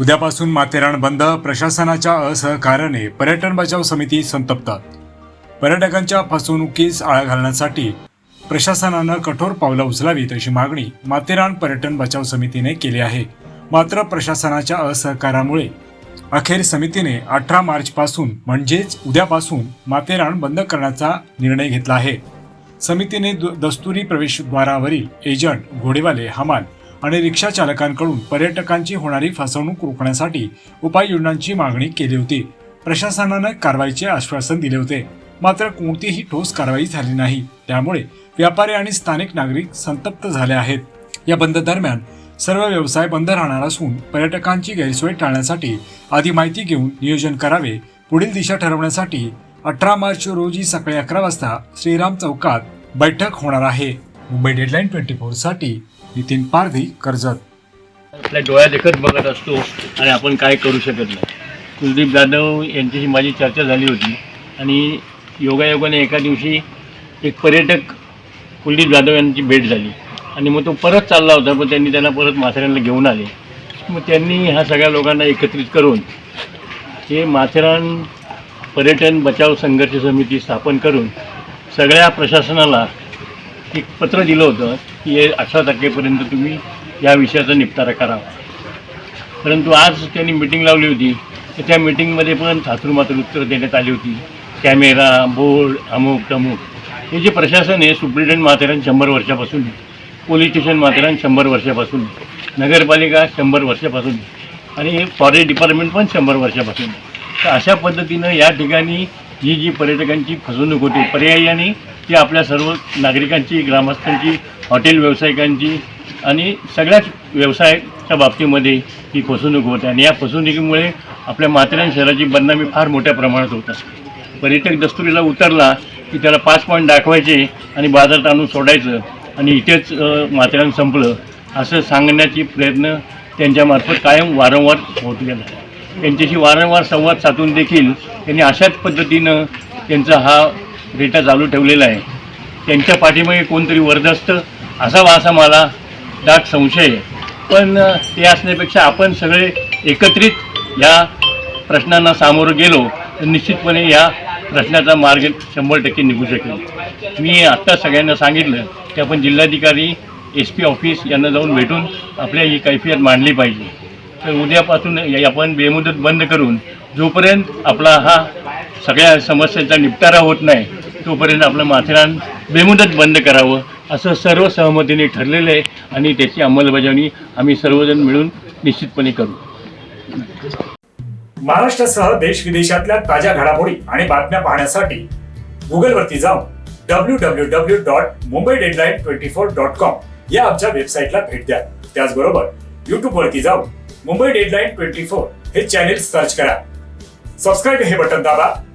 उद्यापासून माथेरान बंद प्रशासनाच्या असहकार्याने पर्यटन बचाव समिती संतप्त. पर्यटकांच्या फसवणुकीस आळा घालण्यासाठी प्रशासनानं कठोर पावलं उचलावीत अशी मागणी माथेरान पर्यटन बचाव समितीने केली आहे. मात्र प्रशासनाच्या असहकारामुळे अखेर समितीने अठरा मार्चपासून म्हणजेच उद्यापासून माथेरान बंद करण्याचा निर्णय घेतला आहे. समितीने दस्तुरी प्रवेशद्वारावरील एजंट घोडेवाले हमाल आणि रिक्षा चालकांकडून पर्यटकांची होणारी फसवणूक रोखण्यासाठी उपाययोजनांची मागणी केली होती. प्रशासनानं कारवाईचे आश्वासन दिले होते. मात्र कोणतीही ठोस कारवाई झाली नाही. त्यामुळे व्यापारी आणि स्थानिक नागरिक संतप्त झाले आहेत. या बंद दरम्यान सर्व व्यवसाय बंद राहणार असून पर्यटकांची गैरसोय टाळण्यासाठी आधी माहिती घेऊन नियोजन करावे पुढील दिशा ठरवण्यासाठी अठरा मार्च रोजी सकाळी अकरा वाजता श्रीराम चौकात बैठक होणार आहे. मुंबई डेडलाईन ट्वेंटी फोरसाठी नितीन पारधी कर्जत. आपल्या डोळ्या देखत बघत असतो आणि आपण काय करू शकत नाही. कुलदीप जाधव यांच्याशी माझी चर्चा झाली होती आणि योगायोगाने एका दिवशी एक पर्यटक कुलदीप जाधव यांची भेट झाली. आणि मग तो परत चालला होता पण त्यांनी त्यांना परत माथेरानला घेऊन आले. मग त्यांनी ह्या सगळ्या लोकांना एकत्रित करून हे माथेरान पर्यटन बचाव संघर्ष समिती स्थापन करून सगळ्या प्रशासनाला एक पत्र दिलं होतं की हे अठरा तारखेपर्यंत तुम्ही या विषयाचा निपटारा करावा परंतु आज त्यांनी मिटिंग लावली होती. तर त्या मिटिंगमध्ये पण थातुरमात्र उत्तरं देण्यात आली होती. कॅमेरा बोर्ड अमुक तमुक. हे जे प्रशासन आहे सुप्रिटेंडंट माथेरान शंभर वर्षापासून पोलीस स्टेशन माथेरान शंभर वर्षापासून नगरपालिका शंभर वर्षापासून आणि फॉरेस्ट डिपार्टमेंट पण शंभर वर्षापासून. तर अशा पद्धतीनं या ठिकाणी जी जी पर्यटकांची फसवणूक होते पर्यायाने ती आपल्या सर्व नागरिकांची ग्रामस्थांची हॉटेल व्यावसायिकांची आणि सगळ्याच व्यवसायाच्या बाबतीमध्ये ही फसवणूक होते आणि या फसवणुकीमुळे आपल्या माथेरान शहराची बदनामी फार मोठ्या प्रमाणात होत असते. पर्यटक दस्तुरीला उतरला की त्याला पाच पॉईंट दाखवायचे आणि बाजारात आणून सोडायचं आणि इथेच अ, माथेरान संपलं असं सांगण्याची प्रयत्न त्यांच्यामार्फत कायम वारंवार होत गेला. त्यांच्याशी वारंवार संवाद साधून देखील त्यांनी अशाच पद्धतीनं त्यांचा हा डेटा चालू ठेवलेला आहे. त्यांच्या पाठीमागे कोणतरी वरदस्त असावा असा मला दाट संशय आहे. पण ते असण्यापेक्षा आपण सगळे एकत्रित या प्रश्नांना सामोरं गेलो तर निश्चितपणे या प्रश्नाचा मार्ग शंभर टक्के निघू शकेल. मी आत्ता सगळ्यांना सांगितलं की आपण जिल्हाधिकारी एस पी ऑफिस यांना जाऊन भेटून आपल्या ही कैफियत मांडली पाहिजे. तर उद्यापासून या- आपण बेमुदत बंद करून जोपर्यंत आपला हा सगळ्या समस्यांचा निपटारा होत नाही तोपर्यंत आपलं माथेरान बेमुदत बंद करावं असं सर्व सहमतीने ठरलेलं आहे आणि त्याची अंमलबजावणी आम्ही सर्वजण मिळून निश्चितपणे करू. महाराष्ट्रासह देश विदेशातल्या ताज्या घडामोडी आणि बातम्या पाहण्यासाठी गुगलवरती जाऊन W W W dot Mumbai deadline twenty four dot com या आमच्या वेबसाईटला भेट द्या. त्याचबरोबर युट्यूबवरती जाऊन मुंबई डेडलाईन ट्वेंटी फोर हे चॅनेल सर्च करा. सबस्क्राईब हे बटन दाबा.